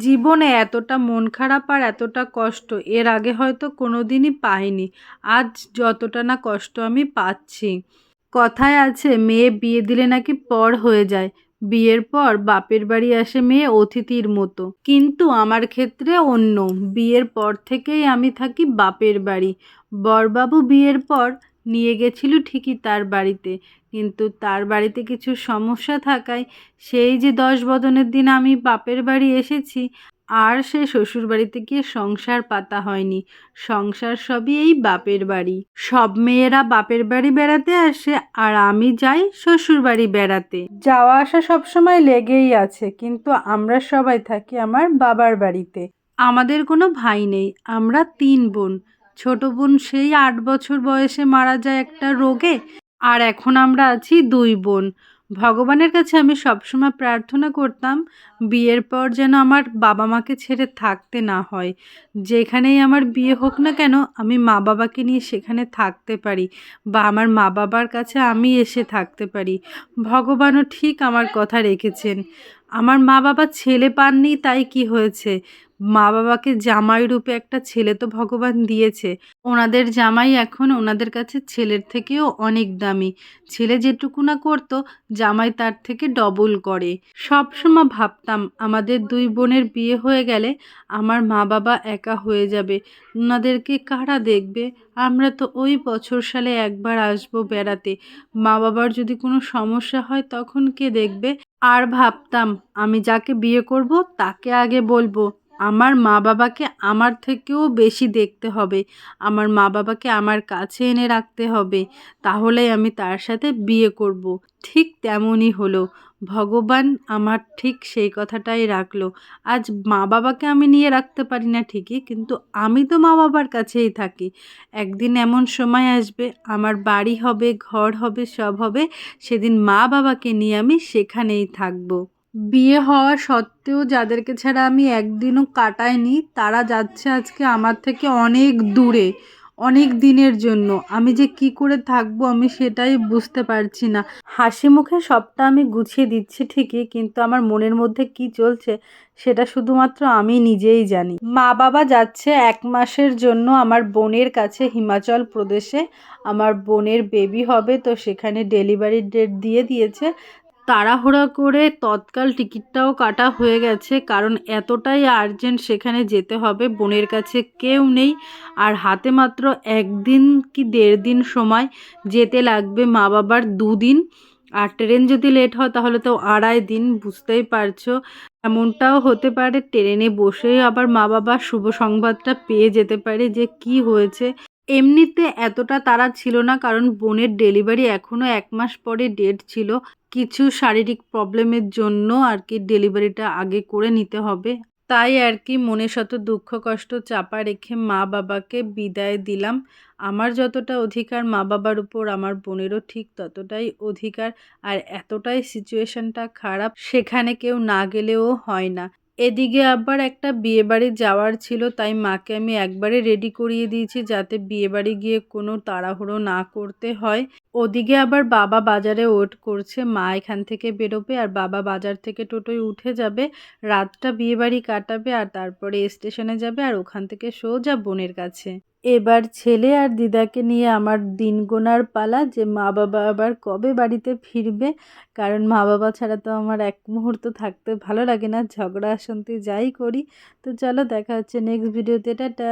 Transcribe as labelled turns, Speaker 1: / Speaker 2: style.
Speaker 1: জীবনে এতটা মন খারাপ আর এতটা কষ্ট, এর আগে হয়তো কোনো দিনই পাইনি। আজ যতটা না কষ্ট আমি পাচ্ছি। কথায় আছে, মেয়ে বিয়ে দিলে নাকি পর হয়ে যায়। বিয়ের পর বাপের বাড়ি আসে মেয়ে অতিথির মতো। কিন্তু আমার ক্ষেত্রে অন্য। বিয়ের পর থেকেই আমি থাকি বাপের বাড়ি। বরবাবু বিয়ের পর নিয়ে গেছিল ঠিকই তার বাড়িতে। কিন্তু তার বাড়িতে কিছু সমস্যা থাকায় সেই যে দশ বদনের দিন আমি বাপের বাড়ি এসেছি, আর সে শ্বশুর বাড়িতে গিয়ে সংসার পাতা হয়নি। সংসার সবই এই বাপের বাড়ি। সব মেয়েরা বাপের বাড়ি বেড়াতে আসে, আর আমি যাই শ্বশুর বাড়ি বেড়াতে। যাওয়া আসা সবসময় লেগেই আছে, কিন্তু আমরা সবাই থাকি আমার বাবার বাড়িতে। আমাদের কোনো ভাই নেই, আমরা তিন বোন। ছোট বোন সেই আট বছর বয়সে মারা যায় একটা রোগে, আর এখন আমরা আছি দুই বোন। ভগবানের কাছে আমি সবসময় প্রার্থনা করতাম, বিয়ের পর যেন আমার বাবা মাকে ছেড়ে থাকতে না হয়। যেখানেই আমার বিয়ে হোক না কেন, আমি মা বাবাকে নিয়ে সেখানে থাকতে পারি, বা আমার মা বাবার কাছে আমি এসে থাকতে পারি। ভগবানও ঠিক আমার কথা রেখেছেন। আমার মা বাবা ছেলে পাননি, তাই কি হয়েছে? মা বাবাকে জামাই রূপে একটা ছেলে তো ভগবান দিয়েছে। ওনাদের জামাই এখন ওনাদের কাছে ছেলের থেকেও অনেক দামি। ছেলে যেটুকু না করতো, জামাই তার থেকে ডবল করে। সবসময় ভাবতাম, আমাদের দুই বোনের বিয়ে হয়ে গেলে আমার মা বাবা একা হয়ে যাবে। ওনাদেরকে কারা দেখবে? আমরা তো ওই বছর সালে একবার আসব বেড়াতে। মা বাবার যদি কোনো সমস্যা হয় তখন কে দেখবে? আর ভাবতাম আমি যাকে বিয়ে করব তাকে আগে বলব। আমার মা বাবাকে আমার থেকেও বেশি দেখতে হবে। আমার মা বাবাকে আমার কাছে এনে রাখতে হবে। তাহলে আমি তার সাথে বিয়ে করব। ঠিক তেমনই হলো। ভগবান আমার ঠিক সেই কথাটাই রাখল। আজ মা বাবাকে আমি নিয়ে রাখতে পারি না ঠিকই, কিন্তু আমি তো মা বাবার কাছেই থাকি। একদিন এমন সময় আসবে, আমার বাড়ি হবে, ঘর হবে, সব হবে, সেদিন মা বাবাকে নিয়ে আমি সেখানেই থাকব। বিয়ে হওয়া সত্ত্বেও যাদেরকে ছাড়া আমি একদিনও কাটাইনি, তারা যাচ্ছে আজকে আমার থেকে অনেক দূরে, অনেক দিনের জন্য। আমি যে কি করে থাকব আমি সেটাই বুঝতে পারছি না। হাসি মুখে সবটা আমি গুছিয়ে দিচ্ছি ঠিকই, কিন্তু আমার মনের মধ্যে কি চলছে সেটা শুধুমাত্র আমি নিজেই জানি। মা বাবা যাচ্ছে এক মাসের জন্য আমার বোনের কাছে হিমাচল প্রদেশে। আমার বোনের বেবি হবে, তো সেখানে ডেলিভারি ডেট দিয়ে দিয়েছে। তাড়াহুড়া করে তৎকাল টিকিটটাও কাটা হয়ে গেছে, কারণ এতটাই আর্জেন্ট সেখানে যেতে হবে, বোনের কাছে কেউ নেই, আর হাতে মাত্র একদিন কি দেড় দিন সময় যেতে লাগবে মা বাবার দুদিন, আর ট্রেন যদি লেট হয় তাহলে তো আড়াই দিন, বুঝতেই পারছ। এমনটাও হতে পারে, ট্রেনে বসেই আবার মা বাবা শুভ সংবাদটা পেয়ে যেতে পারে যে কি হয়েছে। এমনিতে এতটা তারা ছিল না, কারণ বোনের ডেলিভারি এখনও এক মাস পরে ডেট ছিল। কিছু শারীরিক প্রবলেমের জন্য আর কি ডেলিভারিটা আগে করে নিতে হবে। তাই আর কি মনে শত দুঃখ কষ্ট চাপা রেখে মা বাবাকে বিদায় দিলাম। আমার যতটা অধিকার মা বাবার উপর, আমার বোনেরও ঠিক ততটাই অধিকার। আর এতটাই সিচুয়েশনটা খারাপ, সেখানে কেউ না গেলেও হয় না। এদিকে আবার একটা বিয়েবাড়ি যাওয়ার ছিল, তাই মাকে আমি একবারে রেডি করিয়ে দিয়েছি যাতে বিয়েবাড়ি গিয়ে কোনো তাড়াহুড়ো না করতে হয়। ওদিকে আবার বাবা বাজারে ওয়েট করছে, মা এখান থেকে বেরোবে আর বাবা বাজার থেকে টোটোয় উঠে যাবে, রাতটা বিয়েবাড়ি কাটাবে আর তারপরে স্টেশনে যাবে আর ওখান থেকে সোজা বোনের কাছে। এবার ছেলে আর দিদাকে নিয়ে আমার দিন গোনার পালা যে মা বাবা আবার কবে বাড়িতে ফিরবে? কারণ মা বাবা ছাড়া তো আমার এক মুহূর্ত থাকতে ভালো লাগে না। ঝগড়া অশান্তি যাই করি। তো চলো দেখা হচ্ছে নেক্সট ভিডিওতে টাটা!